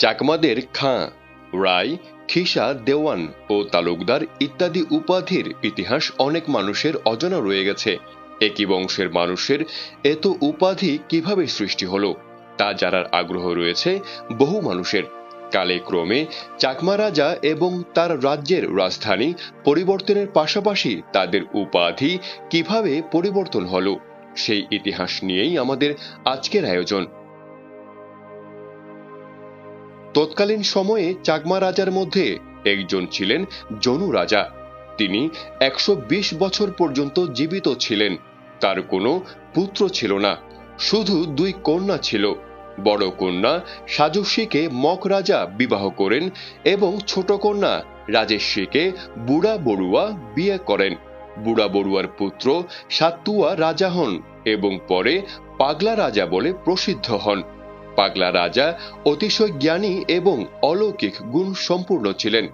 চাকমাদের খাঁ রায় খিসা, দেওয়ান ও তালুকদার ইত্যাদি উপাধির ইতিহাস অনেক মানুষের অজানা রয়ে গেছে। একই বংশের মানুষের এত উপাধি কীভাবে সৃষ্টি হলো, তা জানার আগ্রহ রয়েছে বহু মানুষের। কালে ক্রমে চাকমা রাজা এবং তার রাজ্যের রাজধানী পরিবর্তনের পাশাপাশি তাদের উপাধি কীভাবে পরিবর্তন হলো, সেই ইতিহাস নিয়েই আমাদের আজকের আয়োজন। তৎকালীন সময়ে চাকমা রাজার মধ্যে একজন ছিলেন জনু রাজা। তিনি একশো বিশ বছর পর্যন্ত জীবিত ছিলেন। তার কোনো পুত্র ছিল না, শুধু দুই কন্যা ছিল। বড় কন্যা সাজস্বীকে মক রাজা বিবাহ করেন এবং ছোট কন্যা রাজেশ্বীকে বুড়া বড়ুয়া বিয়ে করেন। বুড়া বড়ুয়ার পুত্র সাতুয়া রাজা হন এবং পরে পাগলা রাজা বলে প্রসিদ্ধ হন। পাগলা রাজা অতিশয় জ্ঞানী এবং অলৌকিক গুণ সম্পূর্ণ ছিলেন।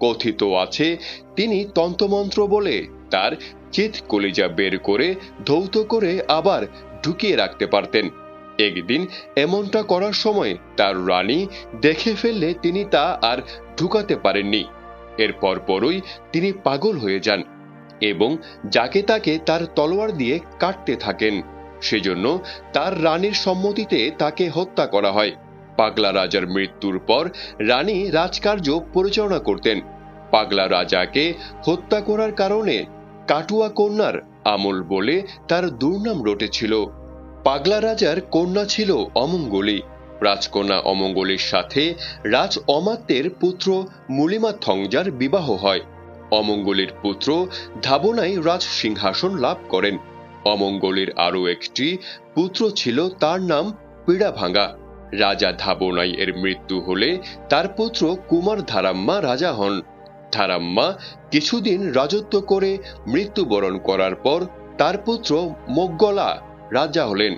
কথিত আছে, তিনি তন্ত্রমন্ত্র বলে তার চিত কলিজা বের করে ধৌত করে আবার ঢুকিয়ে রাখতে পারতেন। একদিন এমনটা করার সময় তার রানী দেখে ফেললে তিনি তা আর ঢুকাতে পারেননি। এরপর পরই তিনি পাগল হয়ে যান এবং যাকে তাকে তার তলোয়ার দিয়ে কাটতে থাকেন। সেজন্য তার রানীর সম্মতিতে তাকে হত্যা করা হয়। পাগলা রাজার মৃত্যুর পর রানী রাজকার্য পরিচালনা করতেন। পাগলা রাজাকে হত্যা করার কারণে কাটুয়া কন্যার আমল বলে তার দুর্নাম রটেছিল। পাগলা রাজার কন্যা ছিল অমঙ্গলী। রাজকন্যা অমঙ্গলীর সাথে রাজ অমাত্যের পুত্র মুলিমা থংজার বিবাহ হয়। অমঙ্গলীর পুত্র ধাবনাই রাজ সিংহাসন লাভ করেন। অমঙ্গলের আরও একটি পুত্র ছিল, তার নাম পীড়াভাঙ্গা। রাজা ধাবনাই এর মৃত্যু হলে তার পুত্র কুমার ধারাম্মা রাজা হন। ধারাম্মা কিছুদিন রাজত্ব করে মৃত্যুবরণ করার পর তার পুত্র মোগলা রাজা হলেন।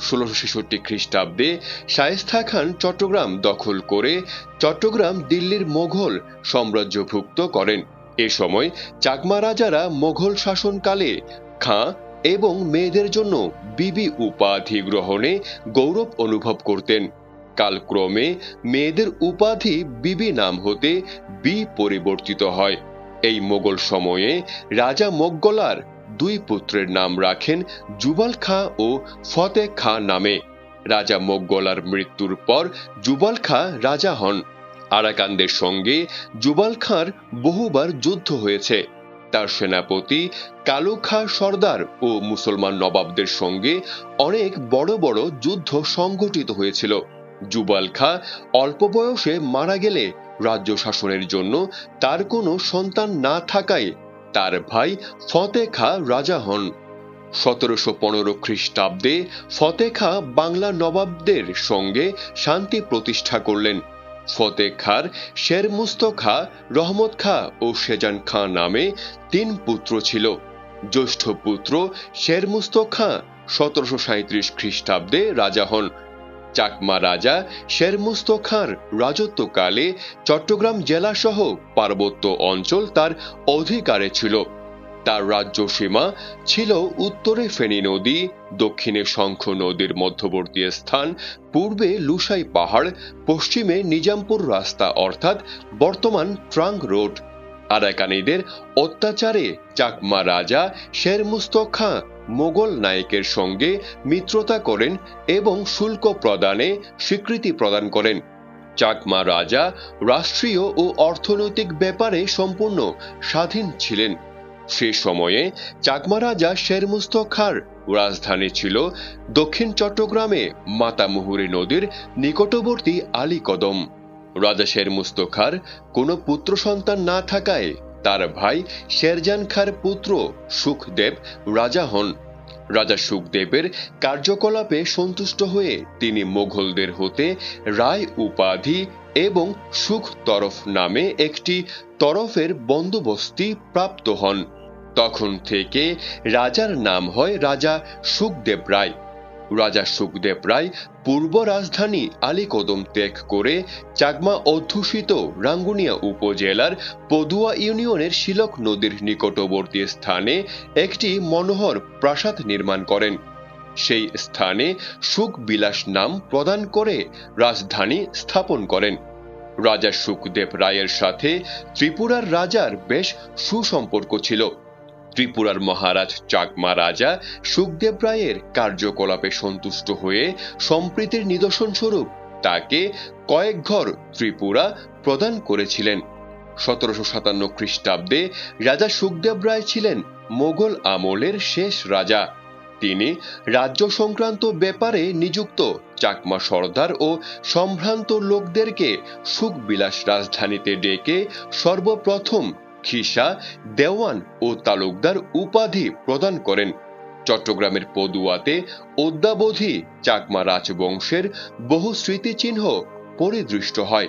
ষোলোশো ছেষট্টি খ্রিস্টাব্দে শায়েস্তা খান চট্টগ্রাম দখল করে চট্টগ্রাম দিল্লির মোঘল সাম্রাজ্যভুক্ত করেন। এ সময় চাকমা রাজারা মোঘল শাসনকালে খাঁ এবং মেয়েদের জন্য বিবি উপাধি গ্রহণে গৌরব অনুভব করতেন। কালক্রমে মেয়েদের উপাধি বিবি নাম হতে বি পরিবর্তিত হয়। এই মোগল সময়ে রাজা মোগলার দুই পুত্রের নাম রাখেন জুবাল খাঁ ও ফতে খাঁ নামে। রাজা মোগলার মৃত্যুর পর জুবাল খাঁ রাজা হন। আরাকানদের সঙ্গে জুবাল খাঁর বহুবার যুদ্ধ হয়েছে। তার সেনাপতি কালু খাঁ সর্দার ও মুসলমান নবাবদের সঙ্গে অনেক বড় বড় যুদ্ধ সংঘটিত হয়েছিল। জুবাল খাঁ অল্প বয়সে মারা গেলে রাজ্য শাসনের জন্য তার কোনো সন্তান না থাকায় তার ভাই ফতে খাঁ রাজা হন। সতেরোশো পনেরো খ্রিস্টাব্দে ফতে খাঁ বাংলা নবাবদের সঙ্গে শান্তি প্রতিষ্ঠা করলেন। ফতে খাঁর, শের মুস্ত খা, রহমত খা ও শেজান খাঁ নামে তিন পুত্র ছিল। জ্যৈষ্ঠ পুত্র শের মুস্ত খাঁ সতেরোশো সাঁত্রিশ খ্রিস্টাব্দে রাজা হন। চাকমা রাজা শেরমুস্ত খাঁর রাজত্বকালে চট্টগ্রাম জেলা সহ পার্বত্য অঞ্চল তার অধিকারে ছিল। তার রাজ্য সীমা ছিল উত্তরে ফেনী নদী, দক্ষিণে শঙ্খ নদীর মধ্যবর্তী স্থান, পূর্বে লুসাই পাহাড়, পশ্চিমে নিজামপুর রাস্তা, অর্থাৎ বর্তমান ট্রাঙ্ক রোড। আরাকানিদের অত্যাচারে চাকমা রাজা শের মুস্তক খাঁ মোগল নায়কের সঙ্গে মিত্রতা করেন এবং শুল্ক প্রদানে স্বীকৃতি প্রদান করেন। চাকমা রাজা রাষ্ট্রীয় ও অর্থনৈতিক ব্যাপারে সম্পূর্ণ স্বাধীন ছিলেন। সে সময়ে চাকমা রাজা শেরমুস্ত খার রাজধানী ছিল দক্ষিণ চট্টগ্রামে মাতামুহুরী নদীর নিকটবর্তী আলীকদম। রাজা শেরমুস্ত খার কোনো পুত্র সন্তান না থাকায় তার ভাই শেরজান খার পুত্র সুখদেব রাজা হন। রাজা সুখদেবের কার্যকলাপে সন্তুষ্ট হয়ে তিনি মোঘলদের হতে রায় উপাধি এবং সুখ তরফ নামে একটি তরফের বন্দোবস্তি প্রাপ্ত হন। তখন থেকে রাজার নাম হয় রাজা সুখদেব রায়। রাজা সুখদেব রায় পূর্ব রাজধানী আলীকদম ত্যাগ করে চাকমা অধ্যুষিত রাঙ্গুনিয়া উপজেলার পদুয়া ইউনিয়নের শিলক নদীর নিকটবর্তী স্থানে একটি মনোহর প্রাসাদ নির্মাণ করেন। সেই স্থানে সুখবিলাস নাম প্রদান করে রাজধানী স্থাপন করেন। রাজা সুখদেব রায়ের সাথে ত্রিপুরার রাজার বেশ সুসম্পর্ক ছিল। ত্রিপুরার মহারাজ চাকমা রাজা সুখদেব রায়ের কার্যকলাপে সন্তুষ্ট হয়ে সম্প্রীতির নিদর্শন স্বরূপ তাকে কয়েক ঘর ত্রিপুরা প্রদান করেছিলেন। সতেরোশো সাতান্ন খ্রিস্টাব্দে রাজা সুখদেব রায় ছিলেন মোগল আমলের শেষ রাজা। তিনি রাজ্য সংক্রান্ত ব্যাপারে নিযুক্ত চাকমা সর্দার ও সম্ভ্রান্ত লোকদেরকে সুখবিলাস রাজধানীতে ডেকে সর্বপ্রথম খিসা দেওয়ান ও তালুকদার উপাধি প্রদান করেন। চট্টগ্রামের পদুয়াতে অদ্যাবধি চাকমা রাজবংশের বহু স্মৃতিচিহ্ন পরিদৃষ্ট হয়,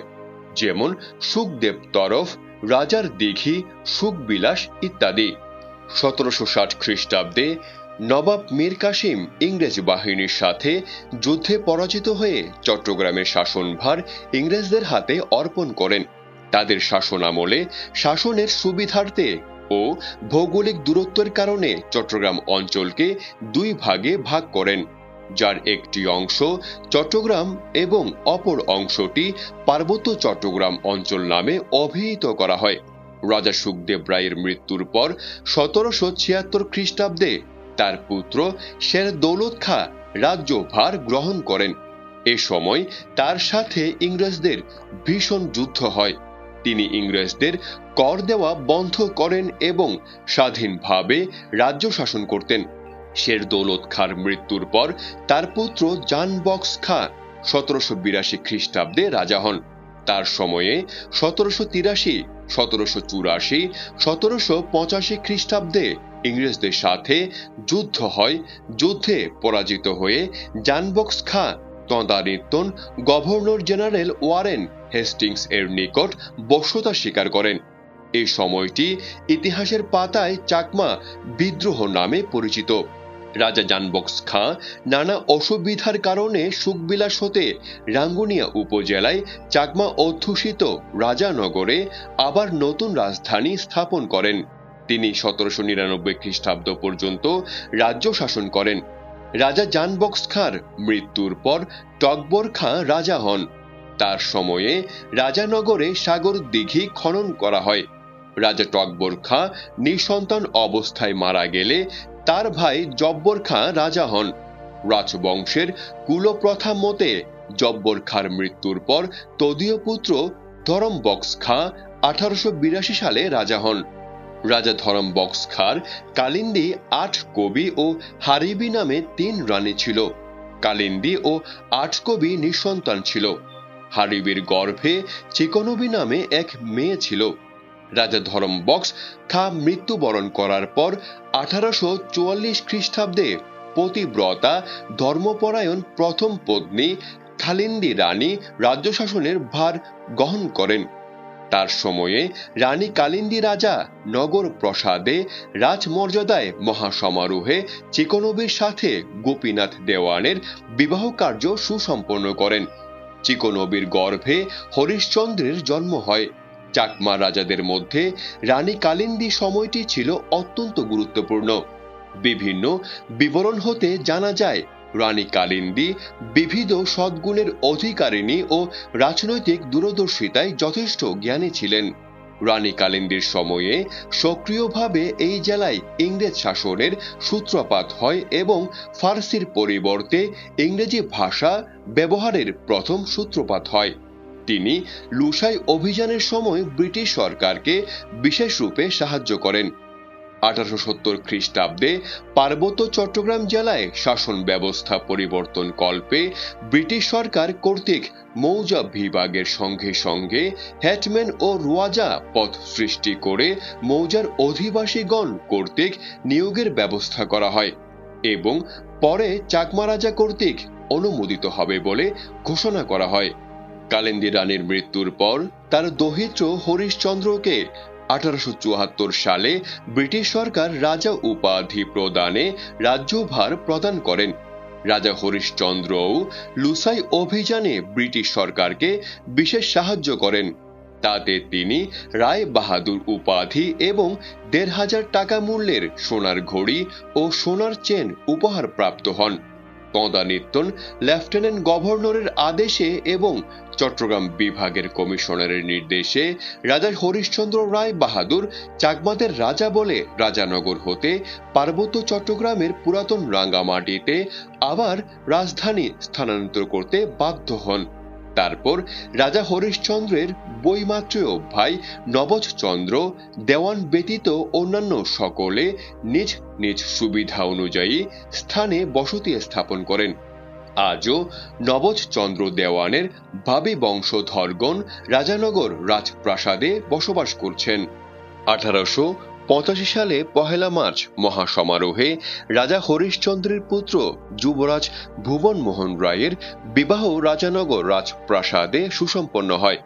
যেমন সুখদেব তরফ, রাজার দিঘি, সুখবিলাস ইত্যাদি। সতেরোশো ষাট খ্রিস্টাব্দে নবাব মীর কাসিম ইংরেজ বাহিনীর সাথে যুদ্ধে পরাজিত হয়ে চট্টগ্রামের শাসনভার ইংরেজদের হাতে অর্পণ করেন। তাদের শাসন আমলে শাসনের সুবিধার্থে ও ভৌগোলিক দূরত্বের কারণে চট্টগ্রাম অঞ্চলকে দুই ভাগে ভাগ করেন, যার একটি অংশ চট্টগ্রাম এবং অপর অংশটি পার্বত্য চট্টগ্রাম অঞ্চল নামে অভিহিত করা হয়। রাজা সুখদেব রায়ের মৃত্যুর পর সতেরোশো ছিয়াত্তর খ্রিস্টাব্দে তার পুত্র শের দৌলত খা রাজ্যভার গ্রহণ করেন। এ সময় তার সাথে ইংরেজদের ভীষণ যুদ্ধ হয়। তিনি ইংরেজদের কর দেওয়া বন্ধ করেন এবং স্বাধীনভাবে রাজ্য শাসন করতেন। শের দৌলত খার মৃত্যুর পর তার পুত্র জান বক্স খা সতেরোশো বিরাশি খ্রিস্টাব্দে রাজা হন। তার সময়ে সতেরোশো তিরাশি, সতেরোশো চুরাশি, সতেরোশো পঁচাশি খ্রিস্টাব্দে ইংরেজদের সাথে যুদ্ধ হয়। যুদ্ধে পরাজিত হয়ে জানবক্স খা তদানীতন গভর্নর জেনারেল ওয়ারেন হেস্টিংস এর নিকট বশ্যতা স্বীকার করেন। এই সময়টি ইতিহাসের পাতায় চাকমা বিদ্রোহ নামে পরিচিত। রাজা জানবক্স খাঁ নানা অসুবিধার কারণে সুখবিলাস হতে রাঙ্গুনিয়া উপজেলায় চাকমা অধ্যুষিত রাজানগরে আবার নতুন রাজধানী স্থাপন করেন। তিনি সতেরোশো নিরানব্বই খ্রিস্টাব্দ পর্যন্ত রাজ্য শাসন করেন। রাজা জানবক্স খাঁর মৃত্যুর পর টকবর খাঁ রাজা হন। তার সময়ে রাজানগরে সাগর দিঘি খনন করা হয়। রাজা টকবর খাঁ নিঃসন্তান অবস্থায় মারা গেলে তার ভাই জব্বর খাঁ রাজা হন। রাজবংশের কুলপ্রথা মতে জব্বর খাঁর মৃত্যুর পর তদীয় পুত্র ধরমবক্স খাঁ আঠারোশো বিরাশি সালে রাজা হন। রাজা ধরমবক্স খাঁর কালিন্দি আট কবি ও হারিবি নামে তিন রানী ছিল। কালিন্দি ও আট কবি নিঃসন্তান ছিল। হারিবির গর্ভে চিকনবী নামে এক মেয়ে ছিল। রাজা ধরমবক্স খা মৃত্যুবরণ করার পর আঠারোশো চুয়াল্লিশ খ্রিস্টাব্দে পতিব্রতা, ধর্মপরায়ণ প্রথম পত্নী খালিন্দি রানী রাজ্য শাসনের ভার গ্রহণ করেন। তার সময়ে রানী কালিন্দি রাজা নগর প্রসাদে রাজমর্যাদায় মহাসমারোহে চিকনবীর সাথে গোপীনাথ দেওয়ানের বিবাহ কার্য সুসম্পন্ন করেন। চিকনবীর গর্ভে হরিশ্চন্দ্রের জন্ম হয়। চাকমা রাজাদের মধ্যে রানী কালিন্দী সময়টি ছিল অত্যন্ত গুরুত্বপূর্ণ। বিভিন্ন বিবরণ হতে জানা যায় রানী কালিন্দী বিবিধ সদ্গুণের অধিকারিণী ও রাজনৈতিক দূরদর্শিতায় যথেষ্ট জ্ঞানী ছিলেন। রানী কালিন্দির সময়ে সক্রিয়ভাবে এই জেলায় ইংরেজ শাসনের সূত্রপাত হয় এবং ফার্সির পরিবর্তে ইংরেজি ভাষা ব্যবহারের প্রথম সূত্রপাত হয়। তিনি লুসাই অভিযানের সময় ব্রিটিশ সরকারকে বিশেষ রূপে সাহায্য করেন। আঠারোশো সত্তর খ্রিস্টাব্দে পার্বত্য চট্টগ্রাম জেলায় শাসন ব্যবস্থা পরিবর্তন কল্পে ব্রিটিশ সরকার কর্তৃক মৌজা বিভাগের সঙ্গে সঙ্গে হ্যাটম্যান ও রোয়াজা পথ সৃষ্টি করে মৌজার অধিবাসীগণ কর্তৃক নিয়োগের ব্যবস্থা করা হয় এবং পরে চাকমা রাজা কর্তৃক অনুমোদিত হবে বলে ঘোষণা করা হয়। কালিন্দী রানীর মৃত্যুর পর তার দহিত্র হরিশচন্দ্রকে আঠারোশো চুয়াত্তর সালে ব্রিটিশ সরকার রাজা উপাধি প্রদানে রাজ্যভার প্রদান করেন। রাজা হরিশচন্দ্রও লুসাই অভিযানে ব্রিটিশ সরকারকে বিশেষ সাহায্য করেন। তাতে তিনি রায় বাহাদুর উপাধি এবং দেড় হাজার টাকা মূল্যের সোনার ঘড়ি ও সোনার চেন উপহার প্রাপ্ত হন। তদানীন্তন লেফটেন্যান্ট গভর্নরের আদেশে এবং চট্টগ্রাম বিভাগের কমিশনারের নির্দেশে রাজা হরিশ্চন্দ্র রায় বাহাদুর চাকমাদের রাজা বলে রাজানগর হতে পার্বত্য চট্টগ্রামের পুরাতন রাঙ্গামাটিতে আবার রাজধানী স্থানান্তর করতে বাধ্য হন। তারপর রাজা হরিশ্চন্দ্রের বইমাত্রেয় ভাই নবজচন্দ্র, দেওয়ান ব্যতীত অন্যান্য সকলে নিজ নিজ সুবিধা অনুযায়ী স্থানে বসতি স্থাপন করেন। আজও নবজচন্দ্র দেওয়ানের ভাবি বংশধরগণ রাজানগর রাজপ্রাসাদে বসবাস করছেন। আঠারোশো পঁচাশি সালে পহেলা মার্চ মহাসমারোহে রাজা হরিশ্চন্দ্রের পুত্র যুবরাজ ভুবন মোহন রায়ের বিবাহ রাজানগর রাজপ্রাসাদে সুসম্পন্ন হয়।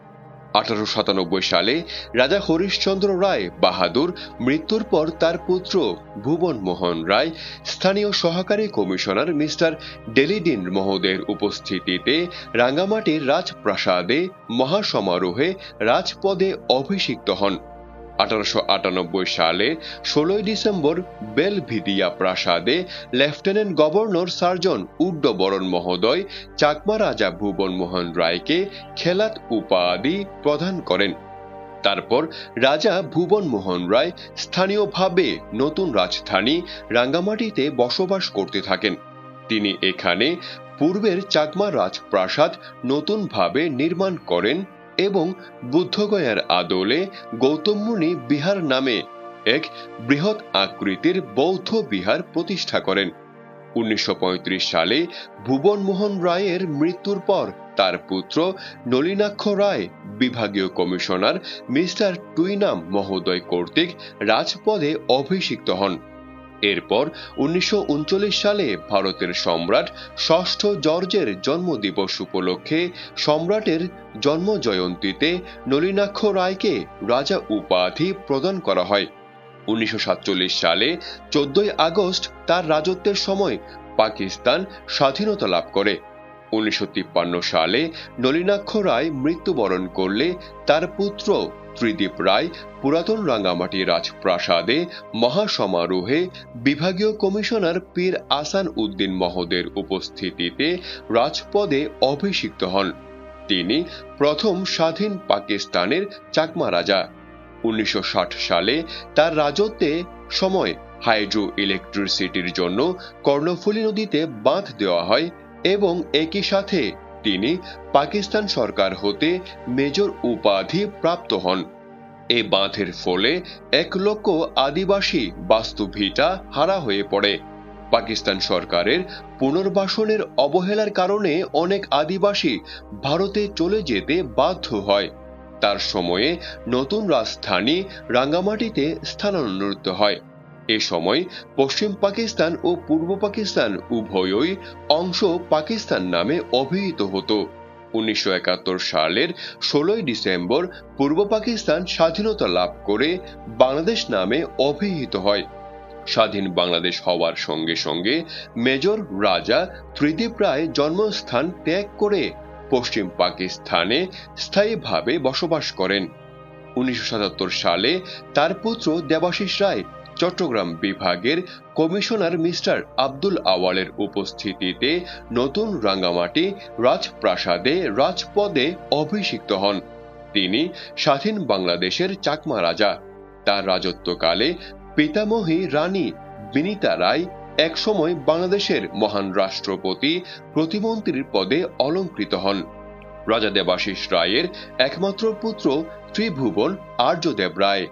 আঠারো সাতানব্বই সালে রাজা হরিশ্চন্দ্র রায় বাহাদুর মৃত্যুর পর তার পুত্র ভুবন মোহন রায় স্থানীয় সহকারী কমিশনার মিস্টার ডেলিডিন মহোদের উপস্থিতিতে রাঙ্গামাটির রাজপ্রাসাদে মহাসমারোহে রাজপদে অভিষিক্ত হন। আঠারোশো আটানব্বই সালে ষোলোই ডিসেম্বর বেলভিদিয়া প্রাসাদে লেফটেন্যান্ট গভর্নর সার্জন উড্ডবরণ মহোদয়, চাকমা রাজা ভুবন মোহন রায়কে খেলাত উপাধি প্রদান করেন। তারপর রাজা ভুবন মোহন রায় স্থানীয়ভাবে নতুন রাজধানী রাঙ্গামাটিতে বসবাস করতে থাকেন। তিনি এখানে পূর্বের চাকমা রাজপ্রাসাদ নতুনভাবে নির্মাণ করেন এবং বুদ্ধগয়ার আদলে গৌতম মুনি বিহার নামে এক বৃহৎ আকৃতির বৌদ্ধ বিহার প্রতিষ্ঠা করেন। উনিশশো পঁয়ত্রিশ সালে ভুবন মোহন রায়ের মৃত্যুর পর তার পুত্র নলিনাক্ষ রায়, বিভাগীয় কমিশনার মিস্টার টুইনাম মহোদয় কর্তৃক রাজপদে অভিষিক্ত হন। এরপর উনিশশো উনচল্লিশ সালে ভারতের সম্রাট ষষ্ঠ জর্জের জন্মদিবস উপলক্ষে সম্রাটের জন্ম জয়ন্তীতে নলিনাক্ষ রায়কে রাজা উপাধি প্রদান করা হয়। উনিশশো সাতচল্লিশ সালে চোদ্দই আগস্ট তার রাজত্বের সময় পাকিস্তান স্বাধীনতা লাভ করে। উনিশশো তিপ্পান্ন সালে নলিনাক্ষ রায় মৃত্যুবরণ করলে তার পুত্র ত্রিদীপ রায় পুরাতন রাঙ্গামাটি রাজপ্রাসাদে মহাসমারোহে বিভাগীয় কমিশনার পীর আসান উদ্দিন মহোদের উপস্থিতিতে রাজপদে অভিষিক্ত হন। তিনি প্রথম স্বাধীন পাকিস্তানের চাকমা রাজা। উনিশশো ষাট সালে তার রাজত্বে সময় হাইড্রো ইলেকট্রিসিটির জন্য কর্ণফুলী নদীতে বাঁধ দেওয়া হয় এবং একই সাথে তিনি পাকিস্তান সরকার হতে মেজর উপাধি প্রাপ্ত হন। এ বাঁধের ফলে এক লক্ষ আদিবাসী বাস্তুভিটা হারা হয়ে পড়ে। পাকিস্তান সরকারের পুনর্বাসনের অবহেলার কারণে অনেক আদিবাসী ভারতে চলে যেতে বাধ্য হয়। তার সময়ে নতুন রাজধানী রাঙ্গামাটিতে স্থানান্তরিত হয়। এ সময় পশ্চিম পাকিস্তান ও পূর্ব পাকিস্তান উভয়ই অংশ পাকিস্তান নামে অভিহিত হতো। উনিশশো একাত্তর সালের ষোলোই ডিসেম্বর পূর্ব পাকিস্তান স্বাধীনতা লাভ করে বাংলাদেশ নামে অভিহিত হয়। স্বাধীন বাংলাদেশ হওয়ার সঙ্গে সঙ্গে মেজর রাজা ত্রিদীপ রায় জন্মস্থান ত্যাগ করে পশ্চিম পাকিস্তানে স্থায়ীভাবে বসবাস করেন। উনিশশো সাতাত্তর সালে তার পুত্র দেবাশিস রায় চট্টগ্রাম বিভাগের কমিশনার মিস্টার আব্দুল আওয়ালের উপস্থিতিতে নতুন রাঙ্গামাটি রাজপ্রাসাদে রাজপদে অভিষিক্ত হন। তিনি স্বাধীন বাংলাদেশের চাকমা রাজা। তার রাজত্বকালে পিতামহী রানী বিনীতা রায় একসময় বাংলাদেশের মহান রাষ্ট্রপতি, প্রতিমন্ত্রীর পদে অলঙ্কৃত হন। রাজা দেবাশিস রায়ের একমাত্র পুত্র ত্রিভুবন আর্যদেব রায়।